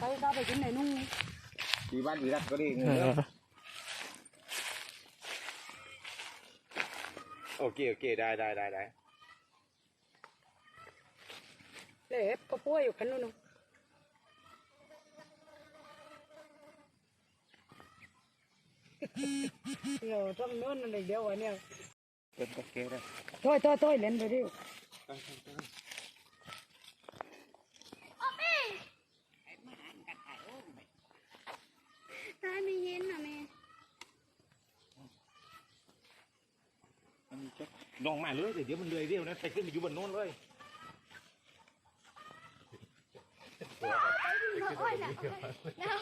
ไปเข้าไปกินไหนนุ่งดีบ้านดีรักก็ดีเอเงี้ยอโอเคโอเคได้ได้ได้ได้เด็บก็ป่วยอยู่กันนู่นเดี๋ยวต้องนู่นอะไรเดียววันเนี้ยเป็นโอเคได้ต้อยต้อยต้อยเล่นไปดิ ตาไม่เย็นอะแม่มันจะลงมาเลยเดี๋ยวมันเลยเรียวนะไปขึ้นไปอยู่บนโน้นเลยโอ้ยแล้วแล้ว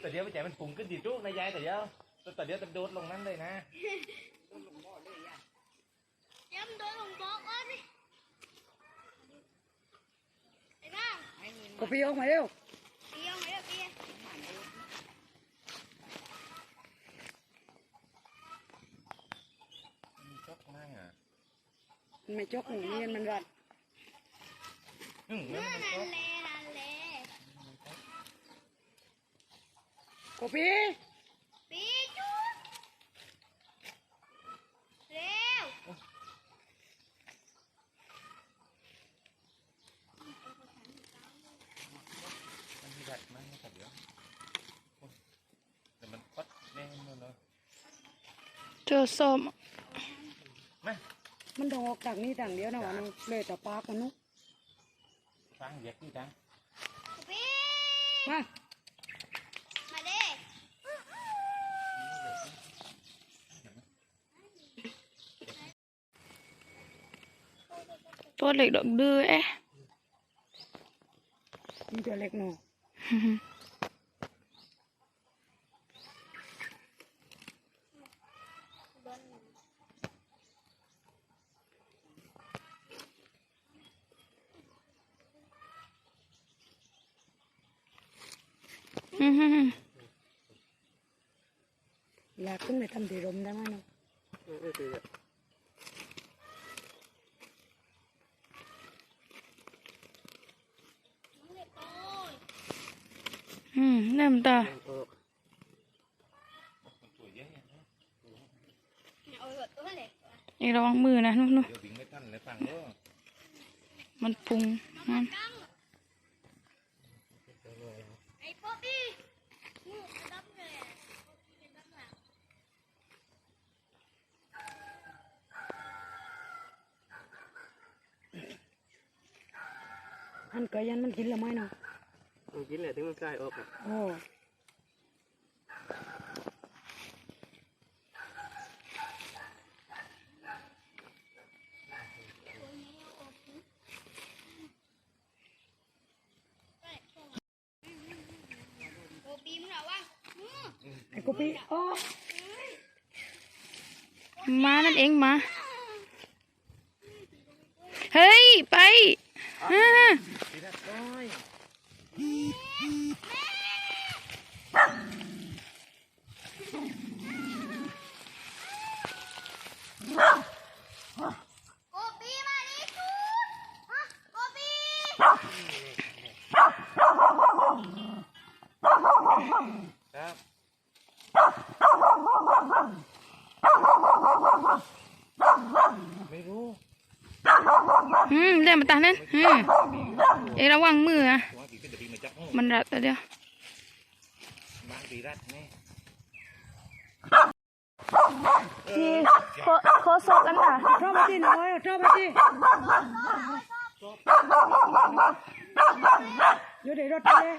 แต่เดี๋ยวไปจ่ายมันปุ่งขึ้นดีจุกนายยายแต่เดี๋ยวแต่เดี๋ยวจะโดดลงนั้นเลยนะย้ำโดนลงบอกว่านี่ไอ้บ้างก็พี่ออกมาเร็ว เตียวไหมล่ะเตียว ชอบมากอะ มันไม่จกหนูเรียนมันรัดอืมนั่นแหละนั่นแหละก็พี่ปีจุ๊บเร็วมันมีดัดมากนะครับเดี๋ยวแต่มันคดแน่นเลยเจอส้ม มันต้องออกจากนี้ต่างเดียวนะวะน้องเลยแต่ปากมันนุ๊กฟังเด็กที่จังปีมามาเด้ตัวเล็กดอกดื้อเอ๊ะมีตัวเล็กหนู อื้อหืออยากขึ้นไปทำตีรมได้ไหมน้อง อืมเริ่มตา สวยเยอะเนี่ย เอาแบบตัวเล็ก อีกระวังมือนะนู่นนู่น เดี๋ยววิ่งไม่ทันเลยฟังเด้อ มันปรุงมัน กังไอ้ป๊อปปี้งูกระดับเลยกระดับหลัง อันเกยยันมันกินแล้วไหมน้องมันกินแหละถึงมันกลายออกอะโอ้โอ้ปีมึงเหรอวะงูไอ้กูพี่โอ้มานั่นเองมา เฮ้ย ไปอ่า ที่รักน้อย โอ้ปีมาดิจูฮะโอ้ปี ครับไม่รู้ อืมเริ่มมาตานั่นอืมเอระวังมืออะมันรัดแตัวเดียวนี่โคโคศกกันอะชอบมาที่น้อยชอบมาที่อยู่ในรถเลย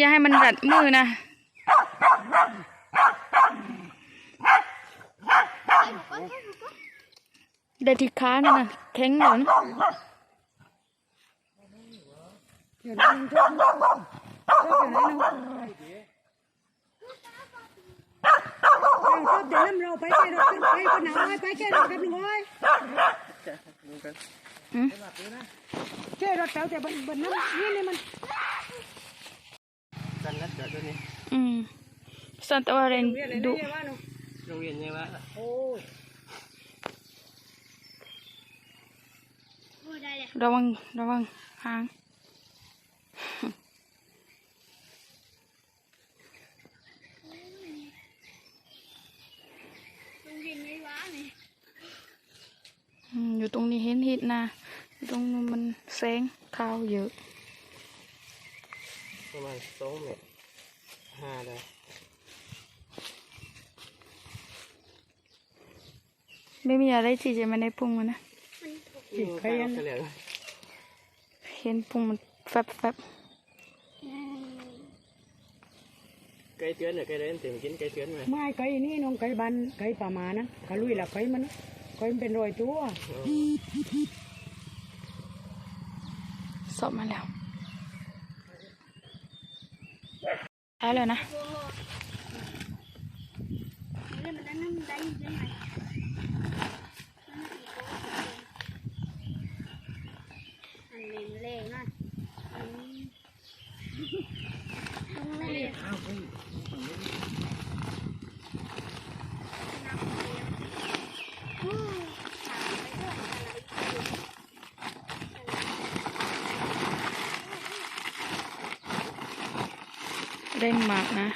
อย่าให้มันรัดมือนะ เดดที่ขานี่นะแข็งเหมือนเดี๋ยวน้องชอบชอบอย่างไรน้องชอบเดี๋ยวน้ำเราไปแค่รถไปไปหนาวไปแค่รถกันหน่อยดูกันแค่รถเราแต่บนบนน้ำนี่นี่มันกันนัดเดี๋ยวตัวนี้อืมสันตวาเรนเรียนอะไระวัง ระวังหาง อยู่ตรงนี้เห็นหินนะตรงนู้นมันแสงเท้าเยอะ ประมาณสองเมตรห้าได้ไม่มีอะไรที่จะมาในพุงนะ ที่ใครกันเลยเห็นพุงมันแฟบแฟบไก่เตือนเนี่ยไก่เดินเต็มกินไก่เตือนไหมไม่ไก่นี่น้องไก่บันไก่ป่ามานะเขาลุยละไก่มันไก่มันเป็นรอยตัวสอบมาแล้วได้แล้วนะ เล่นมันได้มันได้ยังไงอันเล่นเล่นนะเล่น เร่งมากนะ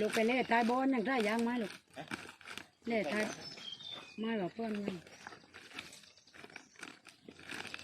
ลูกไปเล่ตายบอลยังได้ยางไหมลูกเล่ตายไม่บอกเพื่อนมัน